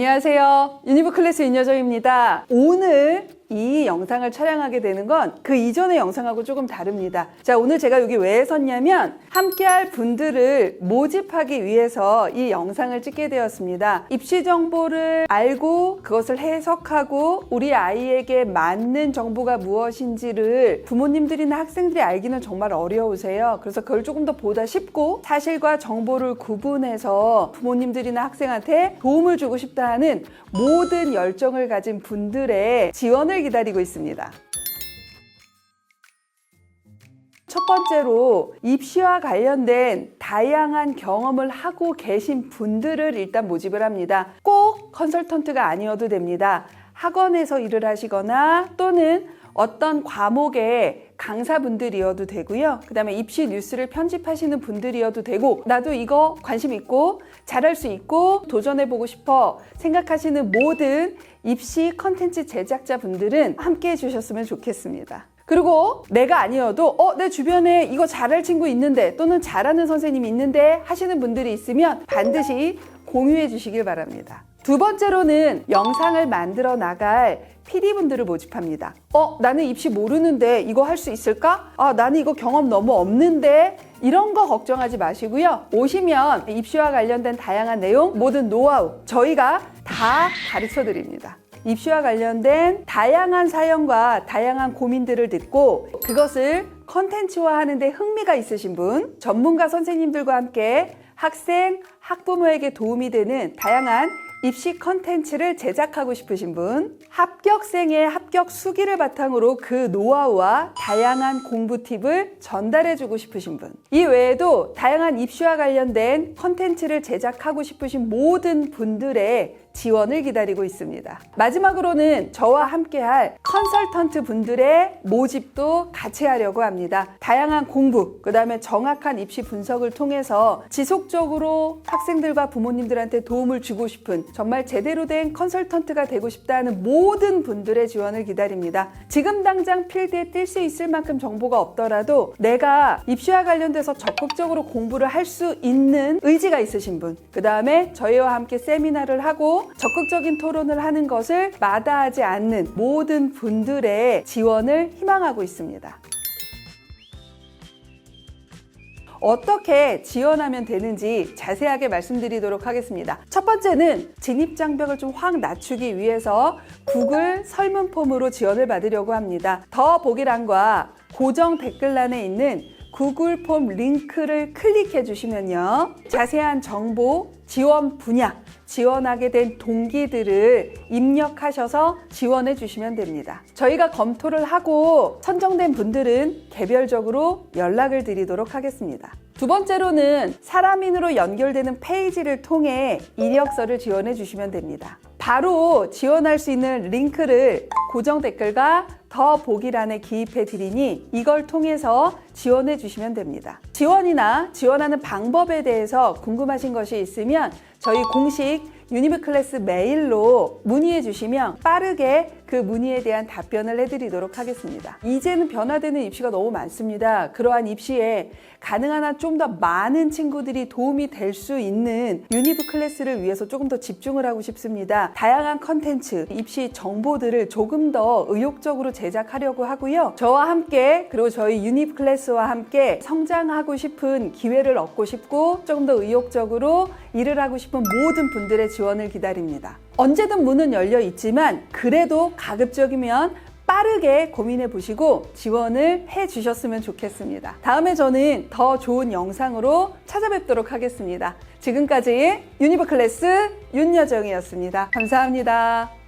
안녕하세요. 유니브 클래스 윤여정입니다. 오늘 이 영상을 촬영하게 되는 건 그 이전의 영상하고 조금 다릅니다. 자, 오늘 제가 여기 왜 섰냐면 함께할 분들을 모집하기 위해서 이 영상을 찍게 되었습니다. 입시 정보를 알고 그것을 해석하고 우리 아이에게 맞는 정보가 무엇인지를 부모님들이나 학생들이 알기는 정말 어려우세요. 그래서 그걸 조금 더 보다 쉽고 사실과 정보를 구분해서 부모님들이나 학생한테 도움을 주고 싶다 하는 모든 열정을 가진 분들의 지원을 기다리고 있습니다. 첫 번째로 입시와 관련된 다양한 경험을 하고 계신 분들을 일단 모집을 합니다. 꼭 컨설턴트가 아니어도 됩니다. 학원에서 일을 하시거나 또는 어떤 과목의 강사분들이어도 되고요. 그 다음에 입시 뉴스를 편집하시는 분들이어도 되고, 나도 이거 관심 있고, 잘할 수 있고, 도전해보고 싶어 생각하시는 모든 입시 컨텐츠 제작자분들은 함께 해주셨으면 좋겠습니다. 그리고 내가 아니어도 어, 내 주변에 이거 잘할 친구 있는데 또는 잘하는 선생님이 있는데 하시는 분들이 있으면 반드시 공유해 주시길 바랍니다. 두 번째로는 영상을 만들어 나갈 PD분들을 모집합니다. 어, 나는 입시 모르는데 이거 할 수 있을까? 아, 나는 이거 경험 너무 없는데 이런 거 걱정하지 마시고요. 오시면 입시와 관련된 다양한 내용, 모든 노하우 저희가 다 가르쳐 드립니다. 입시와 관련된 다양한 사연과 다양한 고민들을 듣고 그것을 컨텐츠화 하는데 흥미가 있으신 분, 전문가 선생님들과 함께 학생, 학부모에게 도움이 되는 다양한 입시 컨텐츠를 제작하고 싶으신 분, 합격생의 합격 수기를 바탕으로 그 노하우와 다양한 공부 팁을 전달해 주고 싶으신 분, 이 외에도 다양한 입시와 관련된 컨텐츠를 제작하고 싶으신 모든 분들의 지원을 기다리고 있습니다. 마지막으로는 저와 함께할 컨설턴트 분들의 모집도 같이 하려고 합니다. 다양한 공부, 그 다음에 정확한 입시 분석을 통해서 지속적으로 학생들과 부모님들한테 도움을 주고 싶은 정말 제대로 된 컨설턴트가 되고 싶다는 모든 분들의 지원을 기다립니다. 지금 당장 필드에 뛸 수 있을 만큼 정보가 없더라도 내가 입시와 관련돼서 적극적으로 공부를 할 수 있는 의지가 있으신 분, 그 다음에 저희와 함께 세미나를 하고 적극적인 토론을 하는 것을 마다하지 않는 모든 분들의 지원을 희망하고 있습니다. 어떻게 지원하면 되는지 자세하게 말씀드리도록 하겠습니다. 첫 번째는 진입 장벽을 좀 확 낮추기 위해서 구글 설문 폼으로 지원을 받으려고 합니다. 더 보기란과 고정 댓글란에 있는 구글 폼 링크를 클릭해 주시면요. 자세한 정보, 지원 분야, 지원하게 된 동기들을 입력하셔서 지원해 주시면 됩니다. 저희가 검토를 하고 선정된 분들은 개별적으로 연락을 드리도록 하겠습니다. 두 번째로는 사람인으로 연결되는 페이지를 통해 이력서를 지원해 주시면 됩니다. 바로 지원할 수 있는 링크를 고정 댓글과 더 보기란에 기입해 드리니 이걸 통해서 지원해 주시면 됩니다. 지원이나 지원하는 방법에 대해서 궁금하신 것이 있으면 저희 공식 유니브 클래스 메일로 문의해 주시면 빠르게 그 문의에 대한 답변을 해드리도록 하겠습니다. 이제는 변화되는 입시가 너무 많습니다. 그러한 입시에 가능한 한 좀 더 많은 친구들이 도움이 될 수 있는 유니브 클래스를 위해서 조금 더 집중을 하고 싶습니다. 다양한 컨텐츠, 입시 정보들을 조금 더 의욕적으로 제작하려고 하고요. 저와 함께 그리고 저희 유니브 클래스와 함께 성장하고 싶은 기회를 얻고 싶고 조금 더 의욕적으로 일을 하고 싶은 모든 분들의 지원을 기다립니다. 언제든 문은 열려 있지만 그래도 가급적이면 빠르게 고민해 보시고 지원을 해 주셨으면 좋겠습니다. 다음에 저는 더 좋은 영상으로 찾아뵙도록 하겠습니다. 지금까지 유니버 클래스 윤여정이었습니다. 감사합니다.